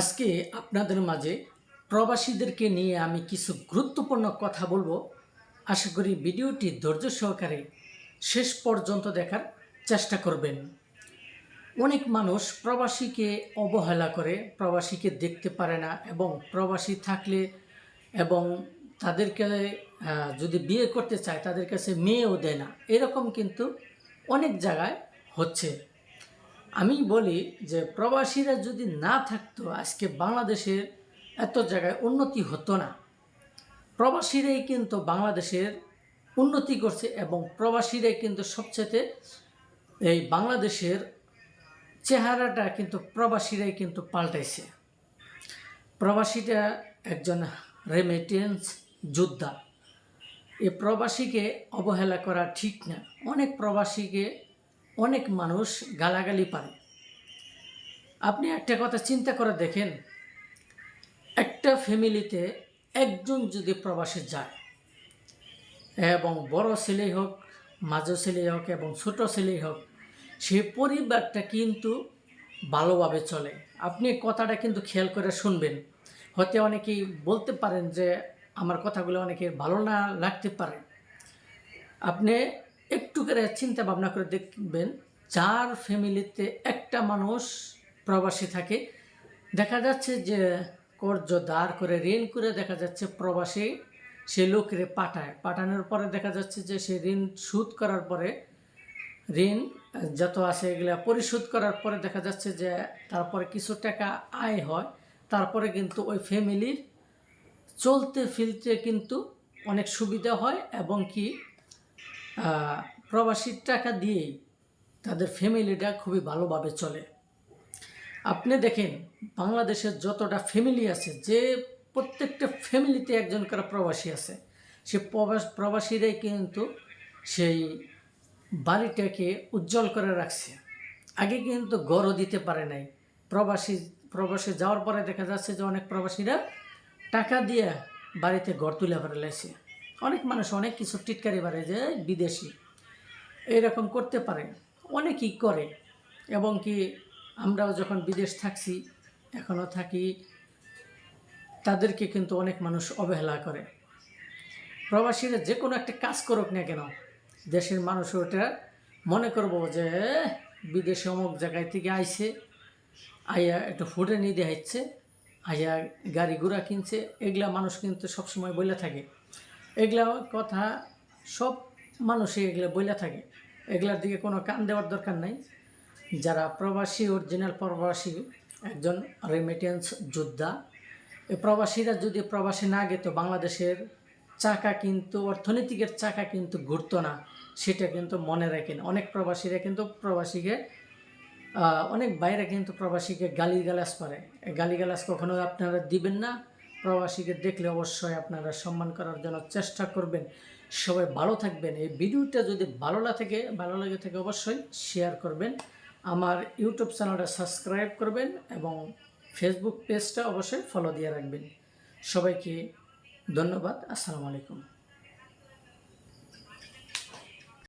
আজকে আপনাদের মাঝে প্রবাসীদেরকে নিয়ে আমি কিছু গুরুত্বপূর্ণ কথা বলব। আশা করি ভিডিওটি ধৈর্য সহকারে শেষ পর্যন্ত দেখার চেষ্টা করবেন। অনেক মানুষ প্রবাসীকে অবহেলা করে, প্রবাসীকে দেখতে পারে না এবং প্রবাসী থাকলে এবং তাদেরকে যদি বিয়ে করতে চায়, তাদের কাছে মেয়েও দেয় না। এরকম কিন্তু অনেক জায়গায় হচ্ছে। আমি বলি যে প্রবাসীরা যদি না থাকতো, আজকে বাংলাদেশের এত জায়গায় উন্নতি হতো না। প্রবাসীরাই কিন্তু বাংলাদেশের উন্নতি করছে এবং প্রবাসীরাই কিন্তু সবচেয়ে এই বাংলাদেশের চেহারাটা কিন্তু প্রবাসীরাই কিন্তু পাল্টাইছে। প্রবাসীটা একজন রেমিটেন্স যোদ্ধা। এই প্রবাসীকে অবহেলা করা ঠিক না। অনেক প্রবাসীকে অনেক মানুষ গালাগালি পারে। আপনি একটা কথা চিন্তা করে দেখেন, একটা ফ্যামিলিতে একজন যদি প্রবাসে যায়, এবং বড় ছেলেই হোক, মাঝো ছেলেই হোক, এবং ছোট ছেলেই হোক, সে পরিবারটা কিন্তু ভালোভাবে চলে। আপনি কথাটা কিন্তু খেয়াল করে শুনবেন। হয়তো অনেকেই বলতে পারেন যে, আমার কথাগুলো অনেকে ভালো না লাগতে পারে। আপনি একটু করে চিন্তা ভাবনা করে দেখবেন, যার ফ্যামিলিতে একটা মানুষ প্রবাসী থাকে, দেখা যাচ্ছে যে কর্য দাঁড় করে, ঋণ করে দেখা যাচ্ছে প্রবাসী, সে লোকের পাঠায়। পাঠানোর পরে দেখা যাচ্ছে যে সে ঋণ শোধ করার পরে, ঋণ যত আছে এগুলো পরিশোধ করার পরে দেখা যাচ্ছে যে তারপরে কিছু টাকা আয় হয়। তারপরে কিন্তু ওই ফ্যামিলির চলতে ফিরতে কিন্তু অনেক সুবিধা হয় এবং কি প্রবাসীর টাকা দিয়েই তাদের ফ্যামিলিটা খুবই ভালোভাবে চলে। আপনি দেখেন, বাংলাদেশের যতটা ফ্যামিলি আছে, যে প্রত্যেকটা ফ্যামিলিতে একজন করে প্রবাসী আছে, সে প্রবাস, প্রবাসীরাই কিন্তু সেই বাড়িটাকে উজ্জ্বল করে রাখছে। আগে কিন্তু গড়ও দিতে পারে নাই। প্রবাসী, প্রবাসে যাওয়ার পরে দেখা যাচ্ছে যে অনেক প্রবাসীরা টাকা দিয়ে বাড়িতে ঘর তুলে ফেলেছে। অনেক মানুষ অনেক কিছু টিটকারি বাড়ে যে বিদেশি। এরকম করতে পারে। অনেকেই করে। এবং কি আমরাও যখন বিদেশ থাকছি এখনও থাকি, তাদেরকে কিন্তু অনেক মানুষ অবহেলা করে। প্রবাসীরা যে কোনো একটা কাজ করুক না কেন, দেশের মানুষ ওটা মনে করব যে, বিদেশে অমুক জায়গায় থেকে আইছে আইয়া একটু ফুটে নিয়ে দেওয়া হচ্ছে আইয়া গাড়ি ঘোড়া কিনছে, এগুলা মানুষ কিন্তু সবসময় বলে থাকে। এগুলা কথা সব মানুষই এগুলো বইলা থাকে। এগুলার দিকে কোনো কান দেওয়ার দরকার নাই। যারা প্রবাসী অরিজিনাল প্রবাসী, একজন রেমিটেন্স যোদ্ধা এই প্রবাসীরা যদি প্রবাসী না গেত, বাংলাদেশের চাকা কিন্তু, অর্থনৈতিকের চাকা কিন্তু ঘুরতো না। সেটা কিন্তু মনে রাখেন। অনেক প্রবাসীরা কিন্তু প্রবাসীকে অনেক বাইরে কিন্তু প্রবাসীকে গালিগালাজ করে। এই গালিগালাজ কখনো আপনারা দিবেন না। প্রবাসীকে দেখলে অবশ্যই আপনারা সম্মান করার জন্য চেষ্টা করবেন। সবাই ভালো থাকবেন। এই ভিডিওটা যদি ভালো না থাকে, ভালো লাগে থাকে অবশ্যই শেয়ার করবেন। আমার ইউটিউব চ্যানেলটা সাবস্ক্রাইব করবেন এবং ফেসবুক পেজটা অবশ্যই ফলো দিয়ে রাখবেন। সবাইকে ধন্যবাদ। আসসালামু আলাইকুম।